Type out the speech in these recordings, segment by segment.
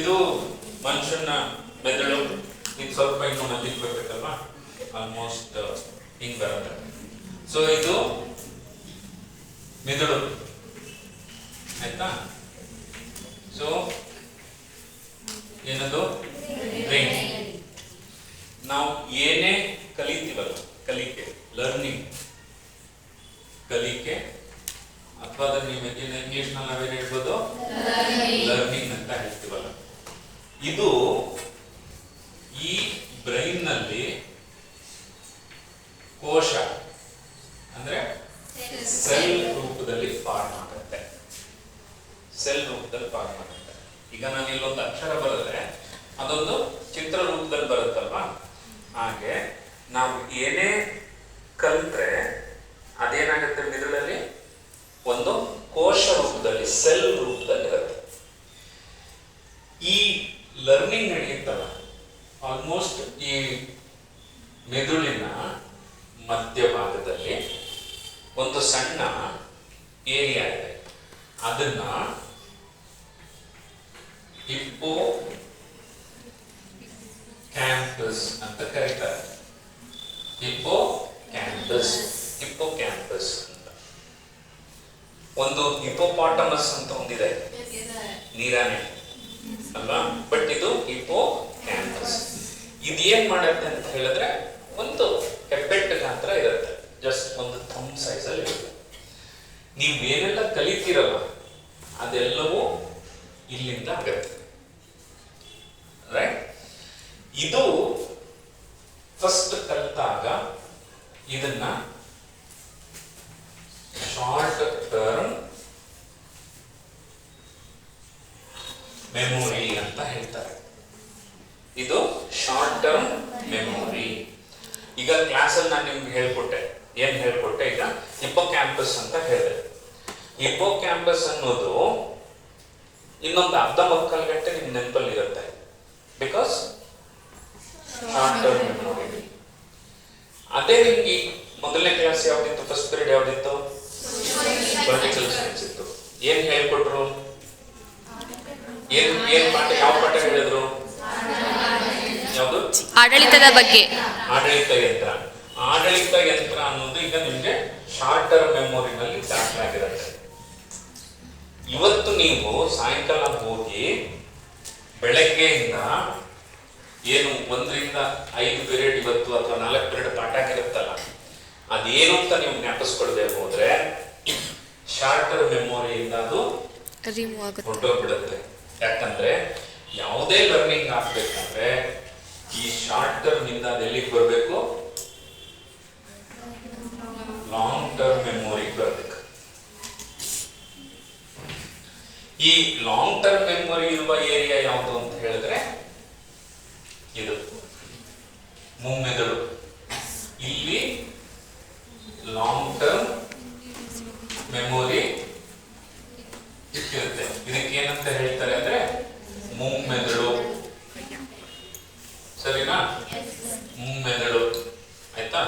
ಇದು ಮನುಷ್ಯನ ಮೆದುಳು ಇದು ಸ್ವಲ್ಪ ಇನ್ನು ಮಧ್ಯಕ್ಕೆ ಬರ್ಬೇಕಲ್ವಾ? ಆಲ್ಮೋಸ್ಟ್ ಹಿಂಗ್ ಬರುತ್ತೆ. ಸೊ ಇದು ಮೆದುಳು. ಆಯ್ತಾ? ಸೊ ಏನದು? ಬ್ರೈನ್ ನಾವು ಏನೇ ಕಲಿತೀವಲ್ಲ, ಕಲಿಕೆ ಲರ್ನಿಂಗ್ ಕಲಿಕೆ ಅಥವಾ ಅದನ್ನ ನೀವು ಇಂಗ್ಲಿಷ್ ನಾವೇನ್ ಹೇಳ್ಬೋದು? ಲರ್ನಿಂಗ್ ಅಂತ ಹೇಳ್ತೀವಲ್ಲ. ಇದು ಈ ಬ್ರೈನ್ನಲ್ಲಿ ಕೋಶ, ಅಂದ್ರೆ ಸೆಲ್ ರೂಪದಲ್ಲಿ ಫಾರ್ಮ್ ಆಗುತ್ತೆ ಸೆಲ್ ರೂಪದಲ್ಲಿ ಫಾರ್ಮ್ ಆಗುತ್ತೆ ಈಗ ನಾನು ಇಲ್ಲೊಂದು ಅಕ್ಷರ ಬರೆದ್ರೆ ಅದೊಂದು ಚಿತ್ರ ರೂಪದಲ್ಲಿ ಬರುತ್ತಲ್ವಾ? ಹಾಗೆ ನಾವು ಏನೇ ಕಲ್ತ್ರೆ ಅದೇನಾಗುತ್ತೆ ಮಿದುಳಲ್ಲಿ? ಒಂದು ಕೋಶ ರೂಪದಲ್ಲಿ, ಸೆಲ್ ರೂಪದಲ್ಲಿ ಇರುತ್ತೆ. ಈ ಲರ್ನಿಂಗ್ ನಡೆಯುತ್ತಲ್ಲ. ಆಲ್ಮೋಸ್ಟ್ ಈ ಮೆದುಳಿನ ಮಧ್ಯಭಾಗದಲ್ಲಿ ಒಂದು ಸಣ್ಣ ಏರಿಯಾ ಇದೆ. ಅದನ್ನ ಹಿಪ್ಪೋ ಕ್ಯಾಂಪಸ್ ಅಂತ ಕರೀತಾರೆ. ಹಿಪ್ಪೋ ಕ್ಯಾಂಪಸ್ ಹಿಪ್ಪೋ ಕ್ಯಾಂಪಸ್ ಅಂತ. ಒಂದು ಹಿಪ್ಪೋಪಾಟಮಸ್ ಅಂತ ಒಂದಿದೆ. ನೀರಾನೆ. ಅಲ್ವಾ? ಬಟ್ ಇದು ಹಿಪ್ಪೋ ಕ್ಯಾಂಪಸ್ ಇದೇನ್ ಮಾಡುತ್ತೆ ಅಂತ ಹೇಳಿದ್ರೆ ಒಂದು ಹೆಬ್ಬೆಟ್ಟು ಗಾತ್ರ ಇರುತ್ತೆ. ಜಸ್ಟ್ ಒಂದು ಥಮ್ ಸೈಜ್ ಅಲ್ಲಿ ಇರುತ್ತೆ. ನೀವು ಏನೆಲ್ಲ ಕಲಿತೀರಲ್ಲ, ಅದೆಲ್ಲವೂ ಇಲ್ಲಿಂದ ಆಗತ್ತೆ. ರೈಟ್ ಇದು ಫಸ್ಟ್ ಕಲಿತಾಗ ಇದನ್ನ ಶಾರ್ಟ್ ಟರ್ಮ್ ಮೆಮೊರಿ ಅಂತ ಹೇಳ್ತಾರೆ ಇದು ಶಾರ್ಟ್ ಟರ್ಮ್ ಮೆಮೊರಿ ಕ್ಲಾಸಲ್ಲಿ ನಾನು ನಿಮ್ಗೆ ಹೇಳ್ಕೊಟ್ಟೆ. ಏನ್ ಹೇಳ್ಕೊಟ್ಟೆ? ಈಗ ಹಿಪ್ಪೋ ಕ್ಯಾಂಪಸ್ ಅಂತ ಹೇಳಿದೆ. ಹಿಪ್ಪೋ ಕ್ಯಾಂಪಸ್ ಅನ್ನೋದು ಇನ್ನೊಂದು ಅರ್ಧ ಮುಕ್ಕಾಲು ಗಂಟೆ ನಿಮ್ ನೆನಪಲ್ಲಿ ಇರುತ್ತೆ ಬಿಕಾಸ್ ಶಾರ್ಟ್ ಟರ್ಮ್ ಮೆಮೊರಿ ಅದೇ ನಿಮ್ಗೆ ಮೊದಲನೇ ಕ್ಲಾಸ್ ಯಾವ್ದಿತ್ತು? ಫಸ್ಟ್ ಪೀರಿಯಡ್ ಯಾವ್ದಿತ್ತು? ಪೊಲಿಟಿಕಲ್ ಸೈನ್ಸ್ ಇತ್ತು. ಏನ್ ಹೇಳ್ಕೊಟ್ರು? ಏನ್ ಏನ್ ಪಾಠ ಯಾವ ಪಾಠ ಹೇಳಿದ್ರು? ಯಾವುದು? ಆಡಳಿತದ ಬಗ್ಗೆ. ಆಡಳಿತ ಯಂತ್ರ. ಆಡಳಿತ ಯಂತ್ರ ಅನ್ನೋದು ಈಗ ನಿಮಗೆ ಶಾರ್ಟ್ ಟರ್ಮ್ ಮೆಮೊರಿನಲ್ಲಿ ಆಗಿರುತ್ತೆ. ಇವತ್ತು ನೀವು ಸಾಯಂಕಾಲ ಹೋಗಿ ಬೆಳಗ್ಗೆಯಿಂದ ಏನು ಒಂದರಿಂದ ಐದು ಪೀರಿಯಡ್ ಇವತ್ತು ಅಥವಾ ನಾಲ್ಕು ಪೀರಿಯಡ್ ಪಾಠ ಆಗಿರುತ್ತಲ್ಲ ಅದೇನು ಅಂತ ನೀವು ಜ್ಞಾಪಿಸ್ಕೊಳ್ದೆ ಹೋದ್ರೆ ಶಾರ್ಟ್ ಟರ್ಮ್ ಮೆಮೊರಿಯಿಂದ ಅದು ಹೊರಟೋಗ್ಬಿಡುತ್ತೆ. ಯಾಕಂದ್ರೆ ಯಾವುದೇ ಲರ್ನಿಂಗ್ ಆಗ್ಬೇಕಂದ್ರೆ ಈ ಶಾರ್ಟ್ ಟರ್ಮ್ ಇಂದ ಎಲ್ಲಿಗೆ ಬರಬೇಕು? ಲಾಂಗ್ ಟರ್ಮ್ ಮೆಮೊರಿಗೆ ಬರಬೇಕು ಈ ಲಾಂಗ್ ಟರ್ಮ್ ಮೆಮೊರಿ ಇರುವ ಏರಿಯಾ ಯಾವುದು ಅಂತ ಹೇಳಿದ್ರೆ, ಇದು ಮುಮ್ಮೆದುಳು ಇಲ್ಲಿ ಲಾಂಗ್ ಟರ್ಮ್ ಮೆಮೊರಿ ಇಟ್ಟಿರುತ್ತೆ. ಇದಕ್ಕೆ ಏನಂತ ಹೇಳ್ತಾರೆ ಅಂದ್ರೆ ಮುಮ್ಮೆದುಳು ಸರಿನಾ ಮುಮ್ಮೆದುಳು ಆಯ್ತಾ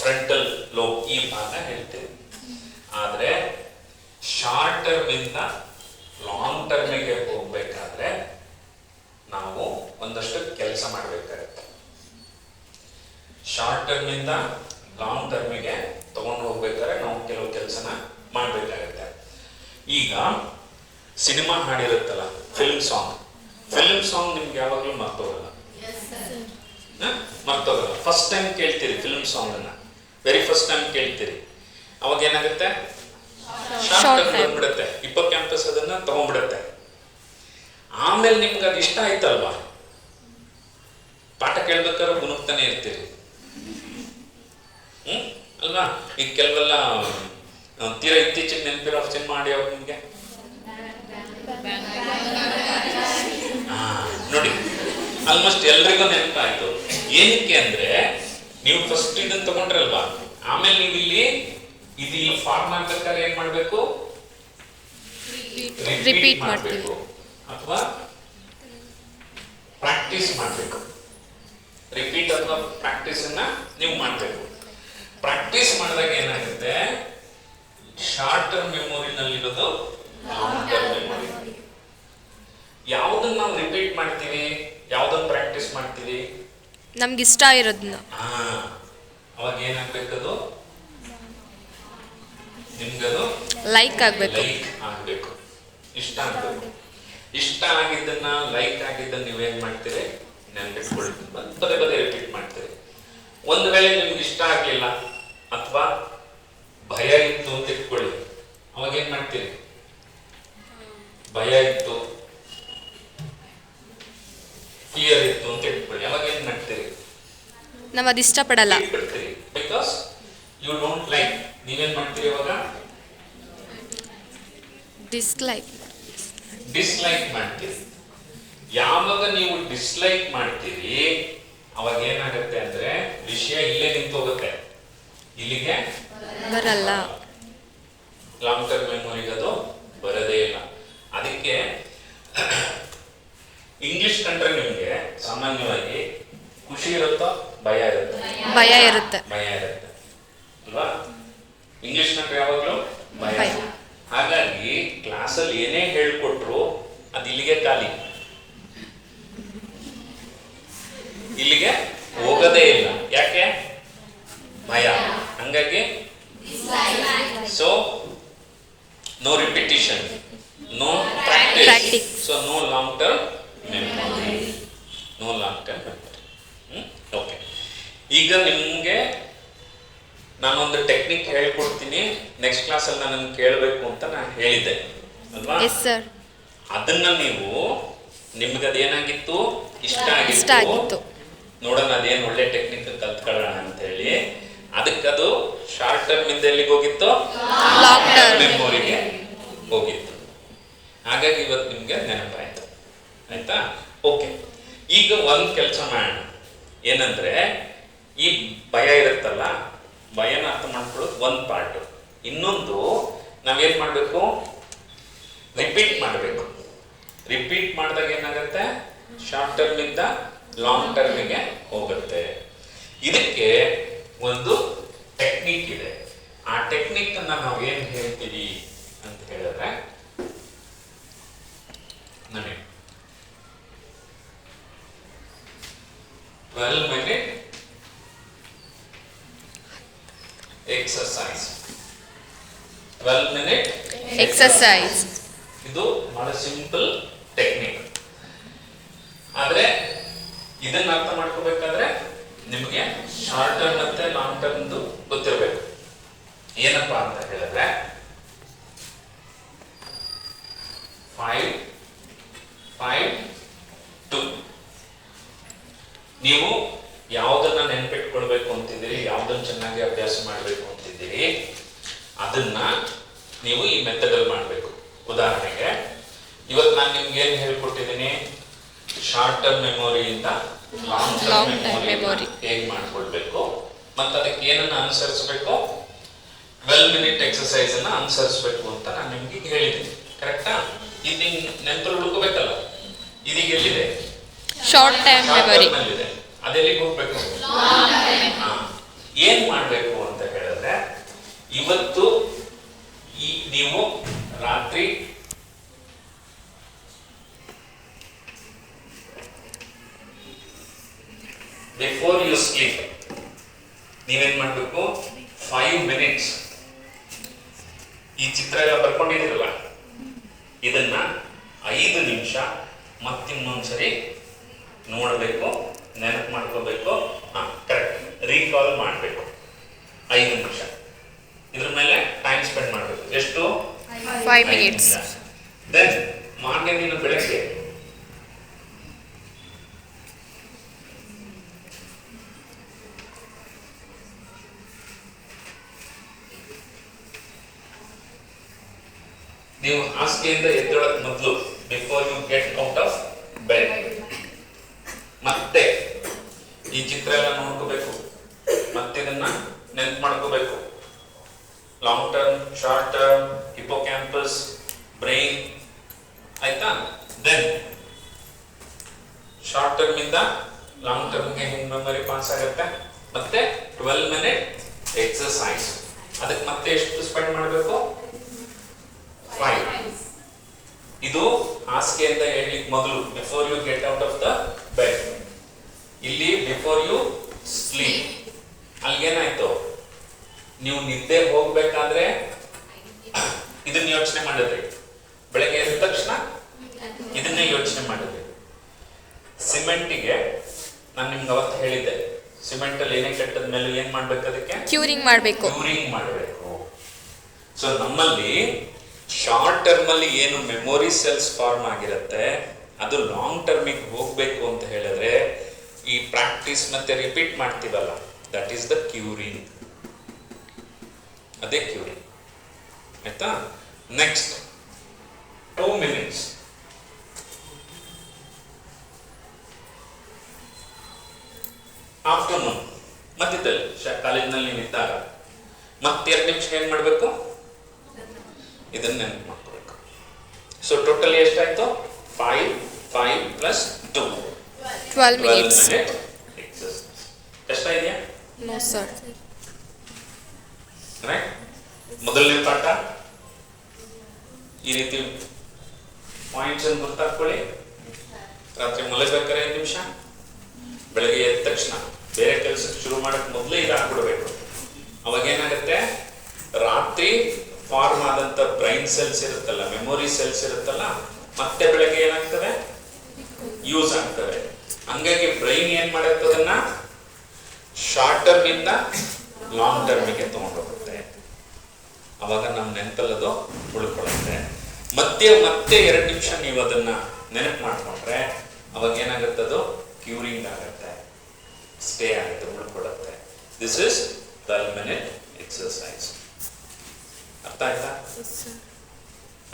ಫ್ರಂಟಲ್ ಲೋಬ್ ಈ ಭಾಗ ಹೇಳ್ತೇವೆ ಆದ್ರೆ ಶಾರ್ಟ್ ಟರ್ಮ್ ಇಂದ ಲಾಂಗ್ ಟರ್ಮಿಗೆ ಹೋಗ್ಬೇಕಾದ್ರೆ ನಾವು ಒಂದಷ್ಟು ಕೆಲಸ ಮಾಡಬೇಕಾಗುತ್ತೆ ಶಾರ್ಟ್ ಟರ್ಮ್ ಇಂದ ಲಾಂಗ್ ಟರ್ಮಿಗೆ ತಗೊಂಡು ಹೋಗ್ಬೇಕಾದ್ರೆ ನಾವು ಕೆಲವು ಕೆಲಸನ ಮಾಡಬೇಕಾಗುತ್ತೆ. ಈಗ ಸಿನಿಮಾ ಹಾಡಿರುತ್ತಲ್ಲ ಫಿಲ್ಮ್ ಸಾಂಗ್ ಫಿಲ್ಮ್ ಸಾಂಗ್ ನಿಮ್ಗೆ ಯಾವಾಗಲೂ ಮರ್ತೋಗಲ್ಲ? ಮರ್ತೋಗಲ್ಲ. ಫಸ್ಟ್ ಟೈಮ್ ಕೇಳ್ತೀರಿ ಫಿಲ್ಮ್ ಸಾಂಗ್ ಅನ್ನ. ವೆರಿ ಫಸ್ಟ್ ಟೈಮ್ ಕೇಳ್ತೀರಿ. ಅವಾಗ ಏನಾಗುತ್ತೆ? ಶಾರ್ಟ್. ಬಂದ್ಬಿಡುತ್ತೆ. ಇಪ್ಪ ಕ್ಯಾಂಪಸ್ ಅದನ್ನ ತಗೊಂಡ್ಬಿಡುತ್ತೆ. ಆಮೇಲೆ ನಿಮ್ಗೆ ಅದು ಇಷ್ಟ ಆಯ್ತಲ್ವಾ? ಪಾಠ ಕೇಳ್ಬೇಕಾದ್ರೆ ಗುಣಗ್ತಾನೆ ಇರ್ತೀರಿ. ಹ್ಮ್? ಅಲ್ವಾ? ಈಗ ಕೆಲವೆಲ್ಲ ತೀರಾ ಇತ್ತೀಚೆಗೆ ನೆನಪಿರೋ ಸಿನಿಮಾ ಮಾಡಿ ಅವ್ರು ನಿಮ್ಗೆ. ನೋಡಿ ಆಲ್ಮೋಸ್ಟ್ ಎಲ್ರಿಗೂ ನೆನಪಾಯ್ತು. ಏನಕ್ಕೆ ಅಂದ್ರೆ ನೀವು ಫಸ್ಟ್ ಇದನ್ನ ತಗೊಂಡ್ರಲ್ವಾ? ಆಮೇಲೆ ನೀವು ಇಲ್ಲಿ ಇದು ಇಲ್ಲಿ ಫಾರ್ಮ್ ಆಗ್ಬೇಕಾದ್ರೆ ಏನ್ ಮಾಡ್ಬೇಕು. ಮಾಡ್ಬೇಕು. ಅಥವಾ ಪ್ರಾಕ್ಟೀಸ್ ಮಾಡಬೇಕು. ರಿಪೀಟ್ ಅಥವಾ ಪ್ರಾಕ್ಟೀಸ್ ಅನ್ನ ನೀವು ಮಾಡಬೇಕು. ಪ್ರಾಕ್ಟೀಸ್ ಮಾಡಿದಾಗ ಏನಾಗುತ್ತೆ? ಶಾರ್ಟ್ ಟರ್ಮ್ ಮೆಮೊರಿನಲ್ಲಿರೋದು ಲಾಂಗ್ ಟರ್ಮ್ ಮೆಮೊರಿ ಯಾವುದನ್ನ ನಾವು ರಿಪೀಟ್ ಮಾಡ್ತೀವಿ? ಯಾವುದನ್ನ ಪ್ರಾಕ್ಟೀಸ್ ಮಾಡ್ತೀವಿ? ನಮ್ಗೆ ಇಷ್ಟ ಇರೋದನ್ನ ಅವಾಗ ಅವಾಗ ಏನಾಗಬೇಕದು? ನಿಮ್ಗದು? ಲೈಕ್ ಆಗಬೇಕು. ಲೈಕ್ ಆಗಬೇಕು. ಇಷ್ಟ ಆಗಬೇಕು. ಇಷ್ಟ ಆಗಿದ್ದನ್ನ ಲೈಕ್ ಆಗಿದ್ದನ್ನ ನೀವೇನ್ ಮಾಡ್ತೀರಿ? ನೆನ್ಪಿಟ್ಕೊಳ್ಳಿ ಪದೇ ಪದೇ ರಿಪೀಟ್ ಮಾಡ್ತೀರಿ ಒಂದು ವೇಳೆ ನಿಮ್ಗೆ ಇಷ್ಟ ಆಗಲಿಲ್ಲ ಅಥವಾ ಭಯ ಇತ್ತು ಅಂತ ಇಟ್ಕೊಳ್ಳಿ. ಅವಾಗ ಏನ್ ಮಾಡ್ತೀರಿ? ಭಯ ಇತ್ತು. ಫಿಯರ್ ಇತ್ತು ಅಂತ ಇಟ್ಕೊಳ್ಳಿ. ಅವಾಗ ಏನ್ ಮಾಡ್ತೀರಿ? ನಾವು ಅದು ಇಷ್ಟಪಡಲ್ಲ ಬಿಡ್ತೀರಿ ಬಿಕಾಸ್ ಯು ಡೋಂಟ್ ಲೈಕ್ ನೀವೇನ್ ಮಾಡ್ತೀರಿ ಅವಾಗ? ಡಿಸ್ಲೈಕ್ ಡಿಸ್ಲೈಕ್ ಮಾಡ್ತೀರಿ. ಯಾವಾಗ ನೀವು ಡಿಸ್ಲೈಕ್ ಮಾಡ್ತೀರಿ ಅವಾಗ ಏನಾಗುತ್ತೆ ಅಂದ್ರೆ ವಿಷಯ ಇಲ್ಲೇ ನಿಂತೋಗುತ್ತೆ. ಇಲ್ಲಿಗೆ? ಬರಲ್ಲ. ಲಾಂಗ್ ಟರ್ಮ್ ಮೆಮೊರಿಗೆ ಅದು ಬರೋದೇ ಇಲ್ಲ. ಅದಕ್ಕೆ ಇಂಗ್ಲಿಷ್ ಕಂಡ್ರೆ ನಿಮಗೆ ಸಾಮಾನ್ಯವಾಗಿ ಖುಷಿ ಇರುತ್ತೋ ಭಯ ಇರುತ್ತೆ? ಭಯ ಇರುತ್ತೆ. ಭಯ ಇರುತ್ತೆ. ಅಲ್ವಾ? ಇಂಗ್ಲಿಷ್ ಕಂಡ್ರೆ ಯಾವಾಗಲೂ ಭಯ. ಭಯ. ಹಾಗಾಗಿ ಕ್ಲಾಸಲ್ಲಿ ಏನೇ ಹೇಳ್ಕೊಟ್ರು ಅದು ಇಲ್ಲಿಗೆ ಖಾಲಿ ಇಲ್ಲಿಗೆ ಹೋಗೋದೇ ಇಲ್ಲ ಯಾಕೆ ಭಯ ಹಂಗಾಗಿ so no repetition, no practice Practice. So no long term No no long term memory okay ಈಗ ನಿಮಗೆ ನಾನೊಂದು ಟೆಕ್ನಿಕ್ ಹೇಳ್ಕೊಡ್ತೀನಿ. ನೆಕ್ಸ್ಟ್ ಕ್ಲಾಸಲ್ಲಿ ನಾನು ಕೇಳಬೇಕು ಅಂತ ನಾನು ಹೇಳಿದ್ದೆ. ಅಲ್ವಾ? ಅದನ್ನ ನೀವು ನಿಮ್ಗೆ ಅದೇನಾಗಿತ್ತು ಇಷ್ಟ ಇಷ್ಟ ಆಗಿತ್ತು. ಆಗಿತ್ತು. ನೋಡೋಣ ಅದೇನು ಒಳ್ಳೆ ಟೆಕ್ನಿಕ್ ಕಲ್ತ್ಕೊಳ್ಳೋಣ ಅಂತ ಹೇಳಿ ಅದಕ್ಕದು ಶಾರ್ಟ್ ಟರ್ಮ್ ಇಂದ ಎಲ್ಲಿಗೆ ಹೋಗಿತ್ತು? ಲಾಂಗ್ ಟರ್ಮ್ ಮೆಮೊರಿಗೆ ಹೋಗಿತ್ತು. ಹಾಗಾಗಿ ಇವತ್ತು ನಿಮಗೆ ನೆನಪಾಯ್ತು. ಆಯ್ತಾ? ಓಕೆ ಈಗ ಒಂದು ಕೆಲಸ ಮಾಡೋಣ. ಏನಂದ್ರೆ, ಈ ಭಯ ಇರುತ್ತಲ್ಲ, ಭಯನ ಅರ್ಥ ಮಾಡ್ಕೊಳ್ಳೋದು ಒಂದು ಪಾರ್ಟ್ ಇನ್ನೊಂದು, ನಾವೇನು ಮಾಡಬೇಕು? ರಿಪೀಟ್ ಮಾಡಬೇಕು. ರಿಪೀಟ್ ಮಾಡಿದಾಗ ಏನಾಗುತ್ತೆ? ಶಾರ್ಟ್ ಟರ್ಮ್ ಇಂದ ಲಾಂಗ್ ಟರ್ಮಿಗೆ ಹೋಗುತ್ತೆ. ಇದಕ್ಕೆ ಒಂದು ಟೆಕ್ನಿಕ್ ಇದೆ. ಆ ಟೆಕ್ನಿಕ್ ನಾವು ಏನು ಹೇಳ್ತೀವಿ? ಅಂತ ಹೇಳಿದ್ರೆ ನನಗೆ twelve minute exercise twelve minute exercise ಇದು ಬಹಳ ಸಿಂಪಲ್ ಟೆಕ್ನಿಕ್ ಆದ್ರೆ ಇದನ್ನ ಅರ್ಥ ಮಾಡ್ಕೋಬೇಕಾದ್ರೆ ನಿಮಗೆ ಶಾರ್ಟ್ ಟರ್ಮ್ ಮತ್ತೆ ಲಾಂಗ್ ಟರ್ಮ್ ಗೊತ್ತಿರಬೇಕು. ಏನಪ್ಪಾ ಅಂತ ಹೇಳಿದ್ರೆ ಫೈವ್ ಫೈವ್ ಟು ನೀವು ಯಾವುದನ್ನ ನೆನ್ಪಿಟ್ಕೊಳ್ಬೇಕು ಅಂತಿದ್ದೀರಿ ಯಾವುದನ್ನ ಚೆನ್ನಾಗಿ ಅಭ್ಯಾಸ ಮಾಡಬೇಕು ಅಂತಿದ್ದೀರಿ ಅದನ್ನ ನೀವು ಈ ಮೆಥಡಲ್ಲಿ ಮಾಡಬೇಕು. ಉದಾಹರಣೆಗೆ ಇವತ್ತು ನಾನು ನಿಮ್ಗೆ ಏನು ಹೇಳ್ಕೊಟ್ಟಿದ್ದೀನಿ? ಶಾರ್ಟ್ ಟರ್ಮ್ ಮೆಮೊರಿಯಿಂದ ಲಾಂಗ್ ಟರ್ಮ್ ಮೆಮೊರಿ. ಹೇಗೆ ಮಾಡ್ಕೊಳ್ಬೇಕು? ಮತ್ತು ಅದಕ್ಕೆ ಏನನ್ನ ಅನುಸರಿಸಬೇಕು? ಟ್ವೆಲ್ ಮಿನಿಟ್ ಎಕ್ಸಸೈಸ್ ಅನ್ನ ಅನುಸರಿಸಬೇಕು ಅಂತ ನಾನು ನಿಮ್ಗೆ ಇದು ನಿಂಗೆ ನೆನಪಲ್ಲಿ ಇದೀಗ ಎಲ್ಲಿದೆ? ಶಾರ್ಟ್ ಟೈಮ್ ಮೆಮೊರಿ ಅದೆಲ್ಲಿಗೆ ಹೋಗ್ಬೇಕು? ಹಾ. ಏನ್ ಮಾಡ್ಬೇಕು ಅಂತ ಹೇಳಿದ್ರೆ ಇವತ್ತು ಈ ನೀವು ರಾತ್ರಿ ಬಿಫೋರ್ ಯು ಸ್ಲೀಪ್ ನೀವೇನ್ ಮಾಡ್ಬೇಕು? ಫೈವ್ ಮಿನಿಟ್ಸ್ ಈ ಚಿತ್ರ ಎಲ್ಲ ಬರ್ಕೊಂಡಿದ್ದೀರಲ್ಲ? ಇದನ್ನ ಐದು ನಿಮಿಷ ಮತ್ತಿನ್ನೊಂದ್ಸರಿ ನೋಡಬೇಕು ನೆನಪು ಮಾಡ್ಕೋಬೇಕು ಹಾ ಕರೆಕ್ಟ್ ರೀಕಾಲ್ ಮಾಡಬೇಕು. ಐದು ನಿಮಿಷ. ಇದ್ರ ಮೇಲೆ ಟೈಮ್ ಸ್ಪೆಂಡ್ ಮಾಡಬೇಕು. ಎಷ್ಟು? ಫೈವ್ ಮಿನಿಟ್ಸ್ ದೆನ್ ಮಾರನೇ ದಿನ ಬೆಳಗ್ಗೆ ನೀವು ಹಾಸಿಗೆಯಿಂದ ಎದ್ದೇಳಕ್ ಮೊದಲು before you get out of bed ಮತ್ತೆ ಈ ಚಿತ್ರ ಎಲ್ಲ ನೋಡ್ಕೋಬೇಕು. ಮತ್ತೆ ಇದನ್ನ ನೆನ್ಪು ಮಾಡ್ಕೋಬೇಕು. Long term short term hippocampus brain ಆಯ್ತಾ? ದೆನ್ ಶಾರ್ಟ್ ಟರ್ಮ್ ಇಂದ ಲಾಂಗ್ ಟರ್ಮ್ಗೆ ಹೆಂಗ್ ಮೆಮೊರಿ ಪಾಸ್ ಆಗುತ್ತೆ? ಮತ್ತೆ ಟ್ವೆಲ್ ಮಿನಿಟ್ ಎಕ್ಸರ್ಸೈಸ್ ಅದಕ್ಕೆ ಮತ್ತೆ ಎಷ್ಟು ಸ್ಪೆಂಡ್ ಮಾಡಬೇಕು? ಫೈವ್ ಇದು ಹಾಸಿಗೆಯಿಂದ ಹೇಳಲಿಕ್ಕೆ ಮೊದಲು before you get out of the bed ಇಲ್ಲಿ ಬಿಫೋರ್ ಯು ಸ್ಲೀಪ್ ಅಲ್ಲಿಗೇನಾಯ್ತು ನೀವು ನಿದ್ದೆ ಹೋಗ್ಬೇಕಾದ್ರೆ ಇದನ್ನ ಯೋಚನೆ ಮಾಡಿದ್ರಿ. ಬೆಳಗ್ಗೆ ಎದ್ದ ತಕ್ಷಣ ಇದನ್ನೇ ಯೋಚನೆ ಮಾಡಿದ್ರಿ. ಸಿಮೆಂಟಿಗೆ ನಾನು ನಿಮ್ಗೆ ಅವತ್ತು ಹೇಳಿದ್ದೆ. ಸಿಮೆಂಟ್ ಅಲ್ಲಿ ಏನೇ ಕಟ್ಟದ ಮೇಲೆ ಏನ್ ಮಾಡ್ಬೇಕು ಅದಕ್ಕೆ? ಕ್ಯೂರಿಂಗ್ ಮಾಡಬೇಕು. ಕ್ಯೂರಿಂಗ್ ಮಾಡಬೇಕು. ಸೊ ನಮ್ಮಲ್ಲಿ ಶಾರ್ಟ್ ಟರ್ಮ್ ಅಲ್ಲಿ ಏನು ಮೆಮೊರಿ ಸೆಲ್ಸ್ ಫಾರ್ಮ್ ಆಗಿರುತ್ತೆ, ಅದು ಲಾಂಗ್ ಟರ್ಮಿಗೆ ಹೋಗಬೇಕು ಅಂತ ಹೇಳಿದ್ರೆ, ಈ ಪ್ರಾಕ್ಟೀಸ್ ಮತ್ತೆ ರಿಪೀಟ್ ಮಾಡ್ತೀವಲ್ಲ ದಟ್ ಈಸ್ ದ ಕ್ಯೂರಿಂಗ್ ಅದೇ ಕ್ಯೂರಿನ್ ಆಯ್ತಾ? ನೆಕ್ಸ್ಟ್ ಟೂ ಮಿನಿಟ್ಸ್ ಆಫ್ಟರ್ನೂನ್ ಮತ್ತಿದ್ದಲ್ಲಿ ಕಾಲೇಜ್ನಲ್ಲಿ ಇದ್ದಾಗ ಮತ್ತೆ ಎರಡು ನಿಮಿಷ ಏನ್ ಮಾಡಬೇಕು? ಇದನ್ನ ನೆನಪು ಮಾಡ್ಕೋಬೇಕು. ಸೊ ಟೋಟಲಿ ಎಷ್ಟಾಯ್ತು five five plus two twelve minutes minute exercise no sir right ಮೊದಲನೇ ಪಾಠ. ಈ ರೀತಿ ಪಾಯಿಂಟ್ಸ್ ಅನ್ನು ಗುರ್ತಾಕೊಳ್ಳಿ ರಾತ್ರಿ ಮಲಗಬೇಕಾದ್ರೆ ಐದು ನಿಮಿಷ. ಬೆಳಗ್ಗೆ ಎದ್ದ ತಕ್ಷಣ ಬೇರೆ ಕೆಲಸಕ್ಕೆ ಶುರು ಮಾಡಕ್ ಮೊದಲೇ ಇದಾಗ್ಬಿಡ್ಬೇಕು. ಅವಾಗ ಏನಾಗುತ್ತೆ ರಾತ್ರಿ ಫಾರ್ಮ್ ಆದಂತ ಬ್ರೈನ್ ಸೆಲ್ಸ್ ಇರುತ್ತಲ್ಲ ಮೆಮೊರಿ ಸೆಲ್ಸ್ ಇರುತ್ತಲ್ಲ, ಮತ್ತೆ ಬೆಳಗ್ಗೆ ಏನಾಗ್ತವೆ ಯೂಸ್ ಆಗ್ತವೆ ಹಂಗಾಗಿ ಬ್ರೈನ್ ಏನ್ ಮಾಡಿರ್ತದನ್ನ ಶಾರ್ಟ್ ಟರ್ಮ್ ಇಂದ ಲಾಂಗ್ ಟರ್ಮಿಗೆ ತಗೊಂಡೋಗುತ್ತೆ. ಅವಾಗ ನಮ್ಮ ನೆನಪಲ್ಲದು ಉಳ್ಕೊಳ್ಳುತ್ತೆ. ಮತ್ತೆ ಮತ್ತೆ ಎರಡು ನಿಮಿಷ ನೀವು ಅದನ್ನ ನೆನಪು ಮಾಡ್ಕೊಂಡ್ರೆ, ಅವಾಗ ಏನಾಗುತ್ತೆ ಅದು? ಕ್ಯೂರಿಂಗ್ ಆಗುತ್ತೆ. ಸ್ಟೇ ಆಗುತ್ತೆ, ಉಳ್ಕೊಳ್ಳುತ್ತೆ. This is twelve minute exercise ಅರ್ಥ ಆಯ್ತಾ?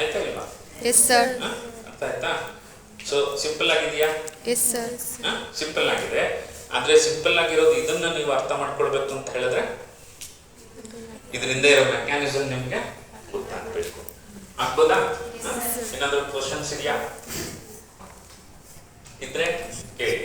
ಆಯ್ತಾ ಇಲ್ವಾ ಎಸ್ ಸರ್? ಅರ್ಥ ಆಯ್ತಾ? ಸೊ ಸಿಂಪಲ್ ಆಗಿದೆಯಾ? ಎಸ್ ಸರ್ ಸಿಂಪಲ್ ಆಗಿದೆ. ಆದ್ರೆ ಸಿಂಪಲ್ ಆಗಿರೋದು ಇದನ್ನ ನೀವು ಅರ್ಥ ಮಾಡ್ಕೊಳ್ಬೇಕು ಅಂತ ಹೇಳಿದ್ರೆ? ಇದರಿಂದ ಇರೋ ಮೆಕ್ಯಾನಿಸಮ್ ನಿಮ್ಗೆ ಗೊತ್ತಾಗ್ಬೇಕು. ಆಗ್ಬೋದಾ? ಏನಾದರೂ ಏನಾದ್ರು ಕ್ವಶನ್ಸ್ ಇದೆಯಾ? ಇದ್ರೆ ಕೇಳಿ.